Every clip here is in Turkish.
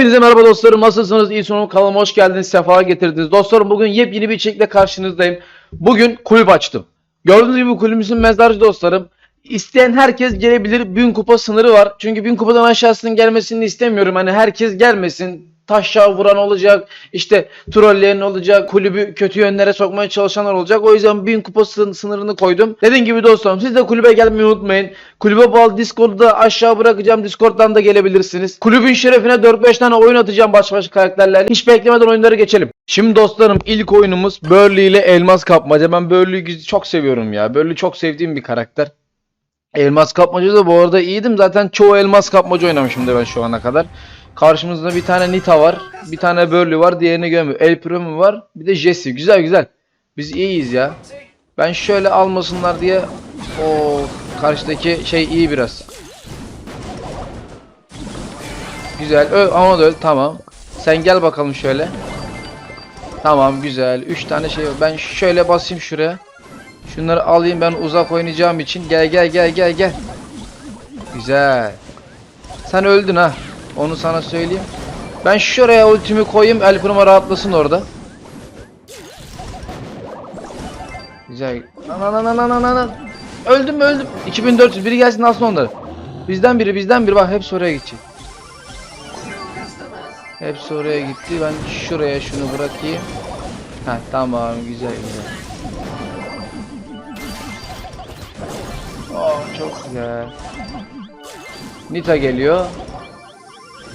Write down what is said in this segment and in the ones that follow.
Hepinize merhaba dostlarım. Nasılsınız? İyi sonu kanalıma hoş geldiniz. Sefa getirdiniz. Dostlarım bugün yepyeni bir içerikle karşınızdayım. Bugün kulüp açtım. Gördüğünüz gibi kulübümüzün mezarcı dostlarım. İsteyen herkes gelebilir. Bin kupa sınırı var. Çünkü bin kupadan aşağısının gelmesini istemiyorum. Hani herkes gelmesin. Taşa vuran olacak. işte trolleyen olacak. Kulübü kötü yönlere sokmaya çalışanlar olacak. O yüzden bin kupa sın- sınırını koydum. Dediğim gibi dostlarım siz de kulübe gelmeyi unutmayın. Kulübe bağlı Discord'u da aşağı bırakacağım. Discord'dan da gelebilirsiniz. Kulübün şerefine 4-5 tane oyun atacağım baş başa karakterlerle. Hiç beklemeden oyunlara geçelim. Şimdi dostlarım ilk oyunumuz Burley ile Elmas Kapmaca. Ben Burley'i çok seviyorum ya. Burley çok sevdiğim bir karakter. Elmas kapmaca da bu arada iyiydim. Zaten çoğu elmas kapmaca oynamışımdır ben şu ana kadar. Karşımızda bir tane Nita var. Bir tane Burley var. Diğerini görmüyor. El Primo var. Bir de Jesse. Güzel güzel. Biz iyiyiz ya. Ben şöyle almasınlar diye o karşıdaki şey iyi biraz. Güzel. Öl ama da öl. Tamam. Sen gel bakalım şöyle. Tamam güzel. 3 tane şey var. Ben şöyle basayım şuraya. Şunları alayım ben uzak oynayacağım için. Gel gel gel gel gel. Güzel. Sen öldün ha. Onu sana söyleyeyim. Ben şuraya ultimi koyayım. El Primo rahatlasın orada. Güzel. Lan. Öldüm mü öldüm. 2400 biri gelsin alsın onları. Bizden biri bizden biri bak hepsi oraya gidecek. Hepsi oraya gitti. Ben şuraya şunu bırakayım. Ha tamam güzel güzel. Oh, çok güzel. Nita geliyor.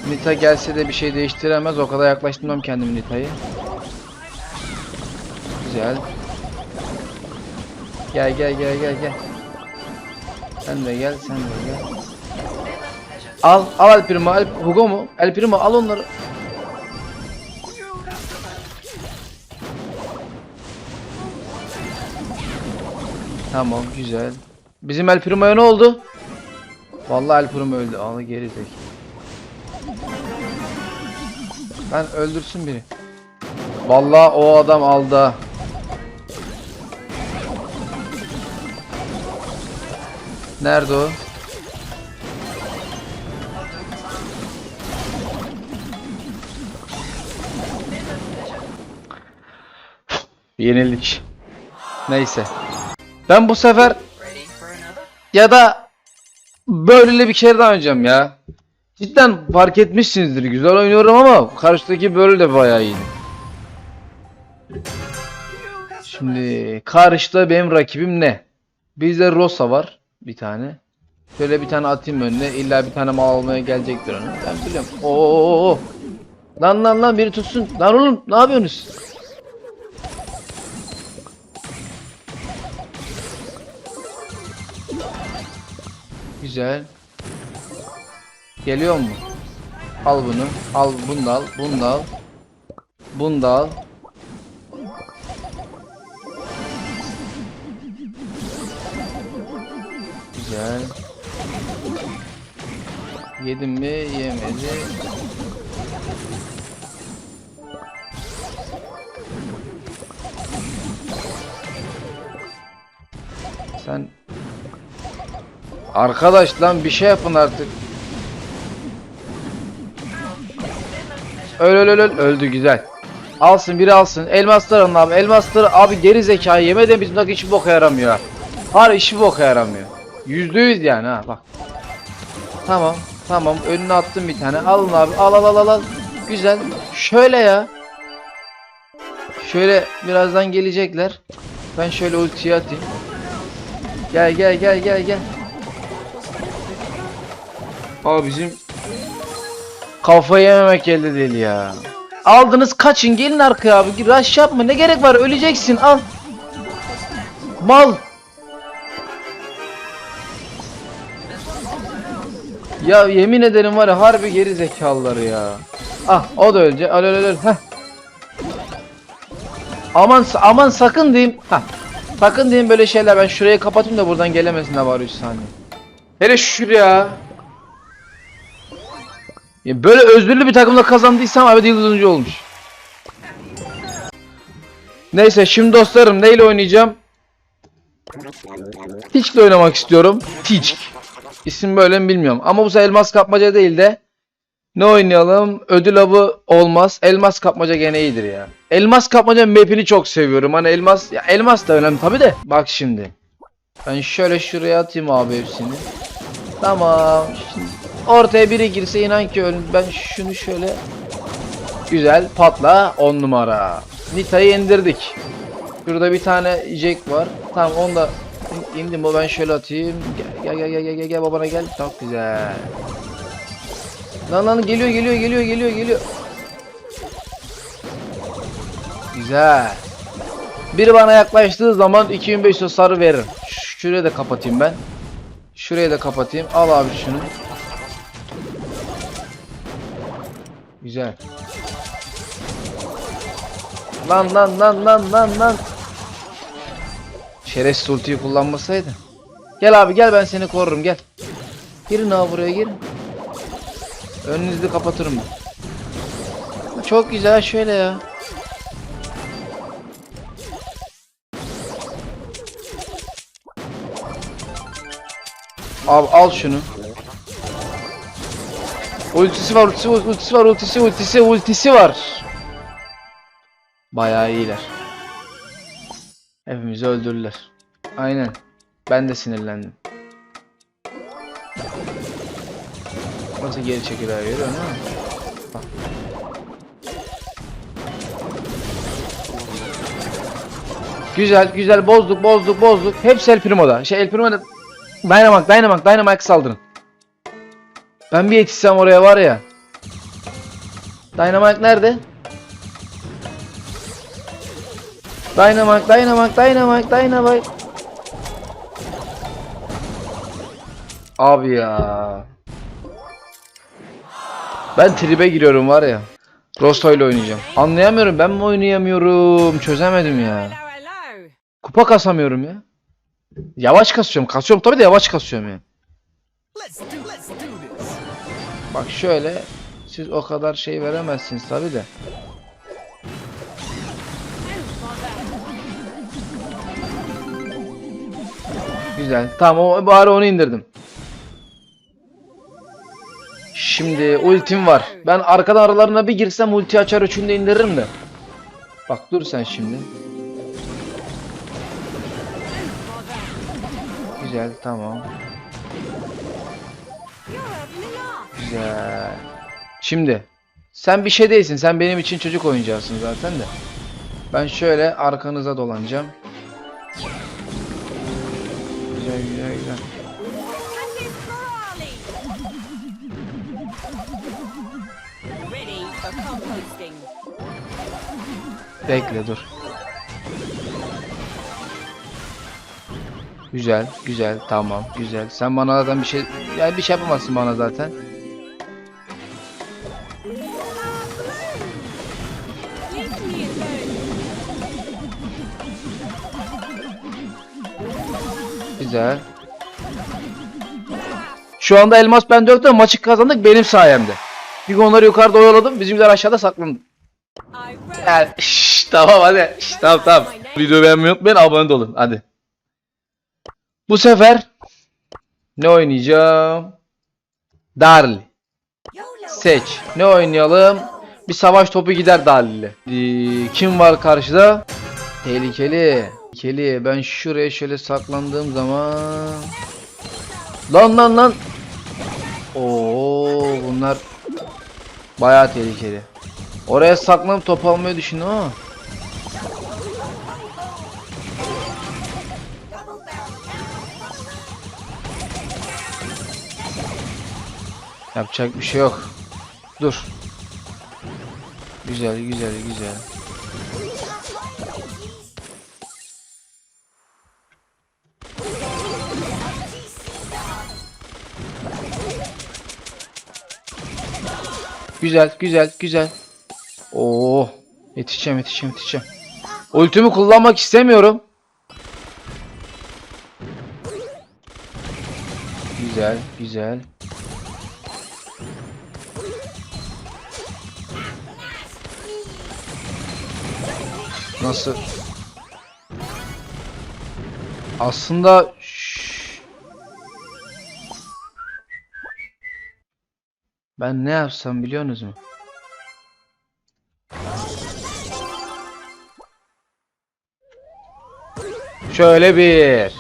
Nita gelse de bir şey değiştiremez. O kadar yaklaştırmam kendim Nita'yı. Güzel. Gel gel gel gel gel. Sen de gel, sen de gel. Al, al El Primo, El, Hugo mu? El Primo al onları. Tamam, güzel. Bizim El Primo'ya ne oldu? Vallahi El Primo öldü. Ağlı geri zek. Ben öldürsün biri. Vallahi o adam aldı. Nerede o? Yenildik. Neyse. Ben bu sefer ya da böyle bir kere daha oynayacağım ya. Cidden fark etmişsinizdir. Güzel oynuyorum ama karşıdaki böyle de bayağı iyi. Şimdi karşıda benim rakibim ne? Bizde Rosa var bir tane. Şöyle bir tane atayım önüne. İlla bir tane mal almaya gelecektir onu. Ben biliyorum. Oo. Lan lan lan biri tutsun. Lan oğlum ne yapıyorsunuz? Güzel. Geliyor mu? Al bunu. Al bunu da al. Bunu da al. Bunu da al. Güzel. Yedim mi? Yemedi. Sen Arkadaş lan bir şey yapın artık. Öl öl öl öl. öldü güzel. Alsın biri alsın. Elmaslar alın abi. Elmasları abi geri zekayı yemeden bizim dakika hiçbir boka yaramıyor. ha. Har işi boka yaramıyor. Yüzde yüz yani ha bak. Tamam tamam önüne attım bir tane. Alın abi al al al al al. Güzel. Şöyle ya. Şöyle birazdan gelecekler. Ben şöyle ultiyi atayım. Gel gel gel gel gel. Aa bizim kafayı yememek elde değil ya. Aldınız kaçın gelin arkaya abi. Rush yapma ne gerek var öleceksin al. Mal. Ya yemin ederim var ya harbi geri zekalıları ya. Ah o da ölecek. Öl öl öl. Heh. Aman aman sakın diyeyim. Heh. Sakın diyeyim böyle şeyler. Ben şurayı kapatayım da buradan gelemesinler var 3 saniye. Hele şuraya. Ya böyle özürlü bir takımla kazandıysam abi yıldızıncı olmuş. Neyse şimdi dostlarım neyle oynayacağım? Teach'le oynamak istiyorum. Teach. İsim böyle mi bilmiyorum. Ama bu sefer elmas kapmaca değil de Ne oynayalım? Ödül avı olmaz. Elmas kapmaca gene iyidir ya. Elmas kapmaca map'ini çok seviyorum. Hani elmas ya elmas da önemli tabi de. Bak şimdi. Ben şöyle şuraya atayım abi hepsini. Tamam. Şimdi ortaya biri girse inan ki ölüm. Ben şunu şöyle güzel patla 10 numara. Nita'yı indirdik. Şurada bir tane Jack var. Tamam onu da in- indim o ben şöyle atayım. Gel gel gel gel gel gel babana gel. Çok güzel. Lan lan geliyor geliyor geliyor geliyor geliyor. Güzel. Biri bana yaklaştığı zaman 2500 sarı verir. Şurayı da kapatayım ben. Şurayı da kapatayım. Al abi şunu. Güzel. Lan lan lan lan lan lan. Şerefsiz ultiyi kullanmasaydı. Gel abi gel ben seni korurum gel. Girin abi buraya girin. Önünüzü kapatırım ben. Çok güzel şöyle ya. Abi al şunu. Ultisi var, ultisi, ultisi var, ultisi, ultisi, ultisi var. Bayağı iyiler. Hepimizi öldürürler. Aynen. Ben de sinirlendim. Nasıl geri çekiler görüyor musun? Güzel güzel bozduk bozduk bozduk. Hepsi El Primo'da. Şey El Primo'da Dynamite Dynamite Dynamite saldırın. Ben bir yetişsem oraya var ya. Dynamite nerede? Dynamite Dynamite Dynamite Dynamite Abi ya. Ben tribe giriyorum var ya. Rosto ile oynayacağım. Anlayamıyorum ben mi oynayamıyorum çözemedim ya. Kupa kasamıyorum ya. Yavaş kasıyorum. Kasıyorum tabii de yavaş kasıyorum ya. Let's Bak şöyle siz o kadar şey veremezsiniz tabii de. Güzel. Tamam o bari onu indirdim. Şimdi ultim var. Ben arkadan aralarına bir girsem ulti açar üçünü de indiririm de. Bak dur sen şimdi. Güzel tamam. Güzel. Şimdi sen bir şey değilsin. Sen benim için çocuk oyuncağısın zaten de. Ben şöyle arkanıza dolanacağım. Güzel güzel güzel. Bekle dur. Güzel, güzel, tamam, güzel. Sen bana zaten bir şey, yani bir şey yapamazsın bana zaten. Güzel. Şu anda elmas ben döktüm, maçı kazandık benim sayemde. Bir onları yukarıda oyaladım, bizimkiler aşağıda saklandı. Yani, şşş, tamam hadi, şşş, tamam tamam. Videoyu beğenmeyi unutmayın, abone olun, hadi. Bu sefer ne oynayacağım? Darli. Seç. Ne oynayalım? Bir savaş topu gider Darli ile. Ee, Kim var karşıda? Tehlikeli. Tehlikeli. Ben şuraya şöyle saklandığım zaman... Lan lan lan. Oo bunlar bayağı tehlikeli. Oraya saklanıp top almayı düşündüm ama. Yapacak bir şey yok. Dur. Güzel güzel güzel. Güzel güzel güzel. Oo, yetişeceğim yetişeceğim yetişeceğim. Ultimi kullanmak istemiyorum. Güzel güzel. Nasıl? Aslında Ben ne yapsam biliyorsunuz mu? Şöyle bir.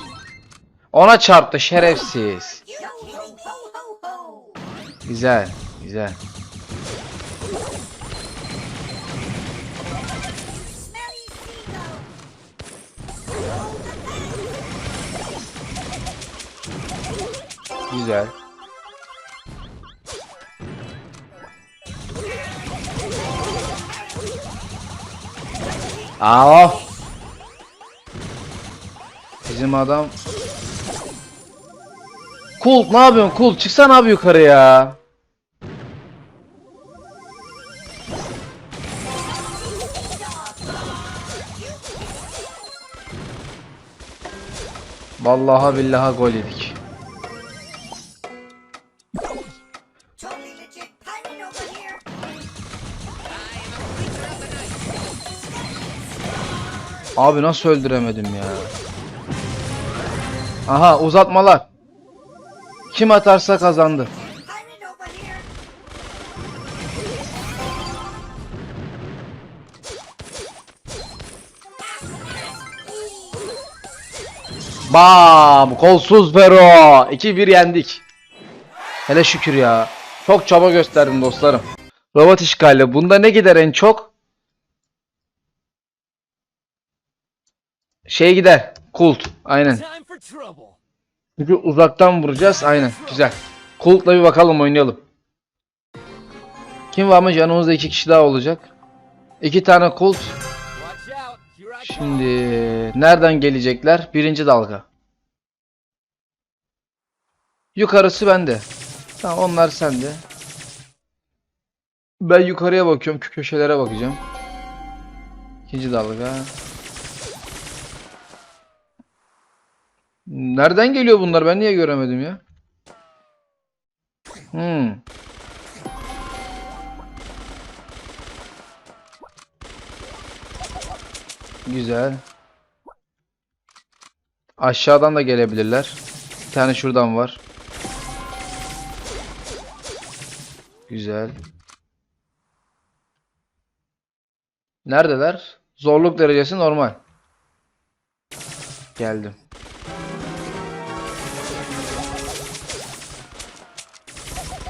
Ona çarptı şerefsiz. Güzel, güzel. Güzel. Aa. Bizim adam Kul ne yapıyorsun Kul çıksana abi yukarı ya. Vallahi billahi gol yedik. Abi nasıl öldüremedim ya? Aha uzatmalar. Kim atarsa kazandı. Bam! Kolsuz Fero. 2-1 yendik. Hele şükür ya. Çok çaba gösterdim dostlarım. Robot işgali. Bunda ne gider en çok? Şey gider. Kult. Aynen. Çünkü uzaktan vuracağız. Aynen. Güzel. Kult'la bir bakalım oynayalım. Kim varmış? Yanımızda iki kişi daha olacak. İki tane Kult. Şimdi nereden gelecekler? Birinci dalga. Yukarısı bende. Tamam onlar sende. Ben yukarıya bakıyorum. Kö- Köşelere bakacağım. İkinci dalga. Nereden geliyor bunlar? Ben niye göremedim ya? Hmm. Güzel. Aşağıdan da gelebilirler. Bir tane şuradan var. Güzel. Neredeler? Zorluk derecesi normal. Geldim.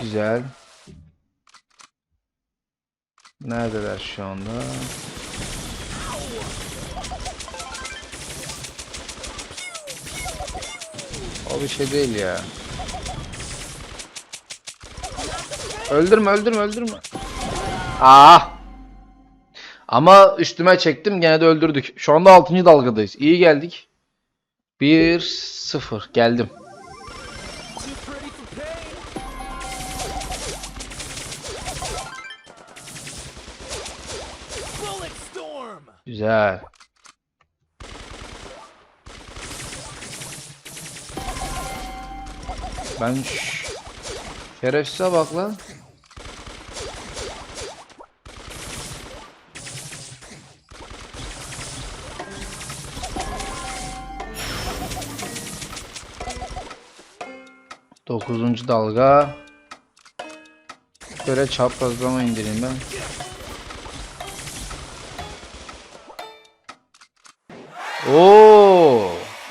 Güzel. Neredeler şu anda? O bir şey değil ya. Öldürme öldürme öldürme. Aa! Ama üstüme çektim gene de öldürdük. Şu anda 6. dalgadayız. İyi geldik. 1-0 geldim. Güzel. Ben şerefsize bak lan. Dokuzuncu dalga. Böyle çaprazlama indireyim ben. Oo,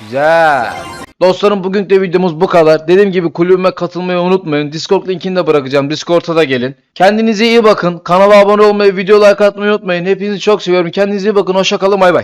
güzel. Dostlarım bugünkü de videomuz bu kadar. Dediğim gibi kulübüme katılmayı unutmayın. Discord linkini de bırakacağım. Discord'a da gelin. Kendinize iyi bakın. Kanala abone olmayı, video like atmayı unutmayın. Hepinizi çok seviyorum. Kendinize iyi bakın. Hoşça kalın. Bay bay.